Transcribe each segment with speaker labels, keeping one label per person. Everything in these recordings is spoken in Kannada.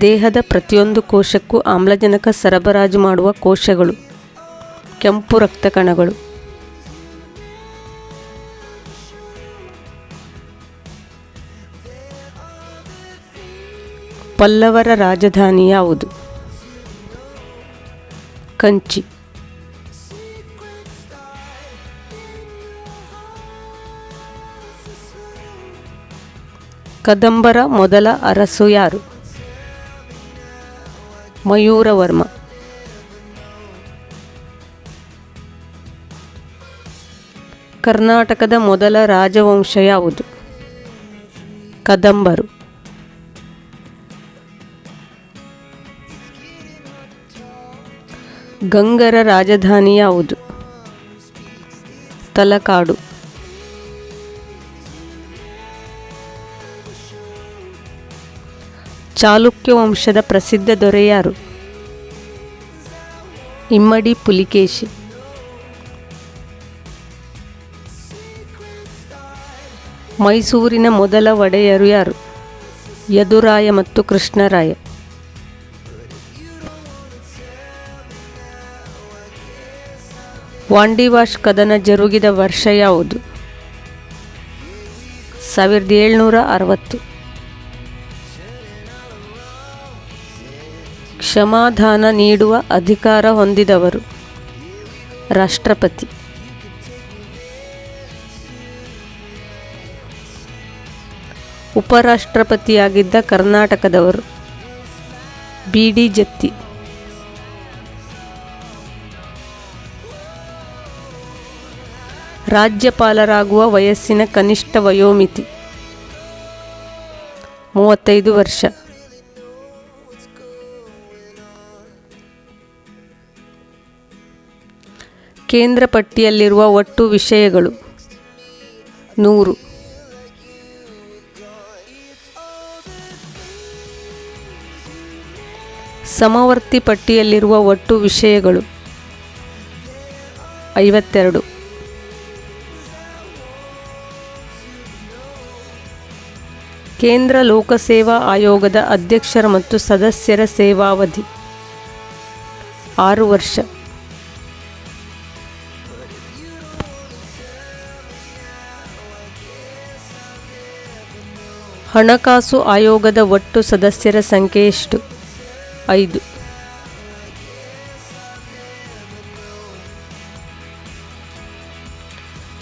Speaker 1: ದೇಹದ ಪ್ರತಿಯೊಂದು ಕೋಶಕ್ಕೂ ಆಮ್ಲಜನಕ ಸರಬರಾಜು ಮಾಡುವ ಕೋಶಗಳು. ಕೆಂಪು ರಕ್ತ ಕಣಗಳು. ಪಲ್ಲವರ ರಾಜಧಾನಿ ಯಾವುದು? ಕಂಚಿ. ಕದಂಬರ ಮೊದಲ ಅರಸು ಯಾರು? ಮಯೂರವರ್ಮ. ಕರ್ನಾಟಕದ ಮೊದಲ ರಾಜವಂಶ ಯಾವುದು? ಕದಂಬರು. ಗಂಗರ ರಾಜಧಾನಿ ಯಾವುದು? ತಲಕಾಡು. ಚಾಲುಕ್ಯ ವಂಶದ ಪ್ರಸಿದ್ಧ ದೊರೆಯಾರು ಇಮ್ಮಡಿ ಪುಲಿಕೇಶಿ. ಮೈಸೂರಿನ ಮೊದಲ ಒಡೆಯರು ಯಾರು? ಯದುರಾಯ ಮತ್ತು ಕೃಷ್ಣರಾಯ. ವಾಂಡಿವಾಶ್ ಕದನ ಜರುಗಿದ ವರ್ಷ ಯಾವುದು? ಸಾವಿರದ ಏಳ್ನೂರ ಅರವತ್ತು. ಕ್ಷಮಾದಾನ ನೀಡುವ ಅಧಿಕಾರ ಹೊಂದಿದವರು. ರಾಷ್ಟ್ರಪತಿ. ಉಪರಾಷ್ಟ್ರಪತಿಯಾಗಿದ್ದ ಕರ್ನಾಟಕದವರು. B D Jatti. ರಾಜ್ಯಪಾಲರಾಗುವ ವಯಸ್ಸಿನ ಕನಿಷ್ಠ ವಯೋಮಿತಿ. ಮೂವತ್ತೈದು ವರ್ಷ. ಕೇಂದ್ರ ಪಟ್ಟಿಯಲ್ಲಿರುವ ಒಟ್ಟು ವಿಷಯಗಳು. ನೂರು. ಸಮವರ್ತಿ ಪಟ್ಟಿಯಲ್ಲಿರುವ ಒಟ್ಟು ವಿಷಯಗಳು. ಐವತ್ತೆರಡು. ಕೇಂದ್ರ ಲೋಕಸೇವಾ ಆಯೋಗದ ಅಧ್ಯಕ್ಷರ ಮತ್ತು ಸದಸ್ಯರ ಸೇವಾವಧಿ. ಆರು ವರ್ಷ. ಹಣಕಾಸು ಆಯೋಗದ ಒಟ್ಟು ಸದಸ್ಯರ ಸಂಖ್ಯೆ ಎಷ್ಟು? ಐದು.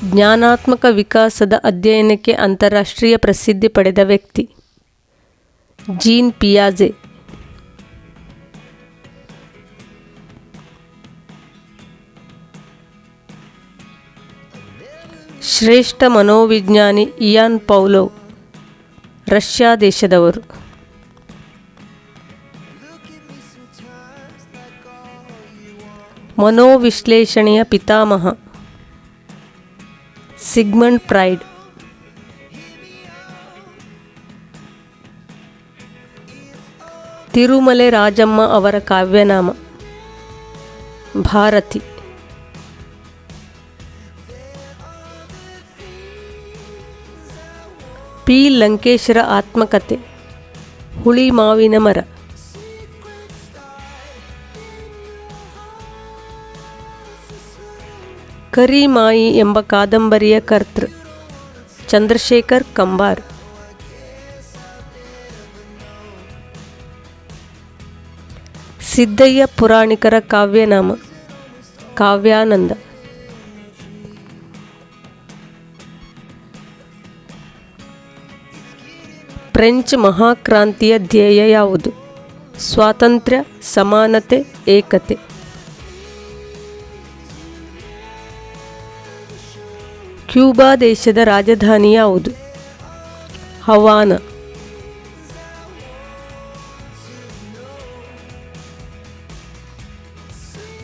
Speaker 1: ಜ್ಞಾನಾತ್ಮಕ ವಿಕಾಸದ ಅಧ್ಯಯನಕ್ಕೆ ಅಂತಾರಾಷ್ಟ್ರೀಯ ಪ್ರಸಿದ್ಧಿ ಪಡೆದ ವ್ಯಕ್ತಿ. ಜೀನ್ ಪಿಯಾಜೆ. ಶ್ರೇಷ್ಠ ಮನೋವಿಜ್ಞಾನಿ ಇಯಾನ್ ಪೌಲೋ. ರಷ್ಯಾ ದೇಶದವರು. ಮನೋವಿಶ್ಲೇಷಣೆಯ ಪಿತಾಮಹ ಸಿಗ್ಮಂಡ್ ಪ್ರೈಡ್. ತಿರುಮಲೆ ರಾಜಮ್ಮ ಅವರ ಕಾವ್ಯನಾಮ ಭಾರತಿ. ಪಿ. ಲಂಕೇಶರ ಆತ್ಮಕತೆ. ಹುಳಿ ಮಾವಿನ ಮರ. ಕರಿಮಾಯಿ ಎಂಬ ಕಾದಂಬರಿಯ ಕರ್ತೃ. ಚಂದ್ರಶೇಖರ್ ಕಂಬಾರ್. ಸಿದ್ದಯ್ಯ ಪುರಾಣಿಕರ ಕಾವ್ಯನಾಮ. ಕಾವ್ಯಾನಂದ. ಫ್ರೆಂಚ್ ಮಹಾಕ್ರಾಂತಿಯ ಧ್ಯೇಯ ಯಾವುದು? ಸ್ವಾತಂತ್ರ್ಯ, ಸಮಾನತೆ, ಏಕತೆ. ಕ್ಯೂಬಾ ದೇಶದ ರಾಜಧಾನಿ ಯಾವುದು? ಹವಾನ.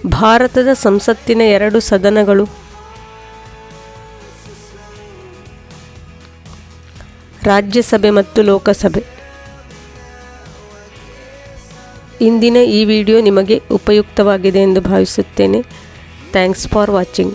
Speaker 1: ಭಾರತದ ಸಂಸತ್ತಿನ ಎರಡು ಸದನಗಳು ರಾಜ್ಯಸಭೆ ಮತ್ತು ಲೋಕಸಭೆ. ಇಂದಿನ ಈ ವಿಡಿಯೋ ನಿಮಗೆ ಉಪಯುಕ್ತವಾಗಿದೆ ಎಂದು ಭಾವಿಸುತ್ತೇನೆ. Thanks for watching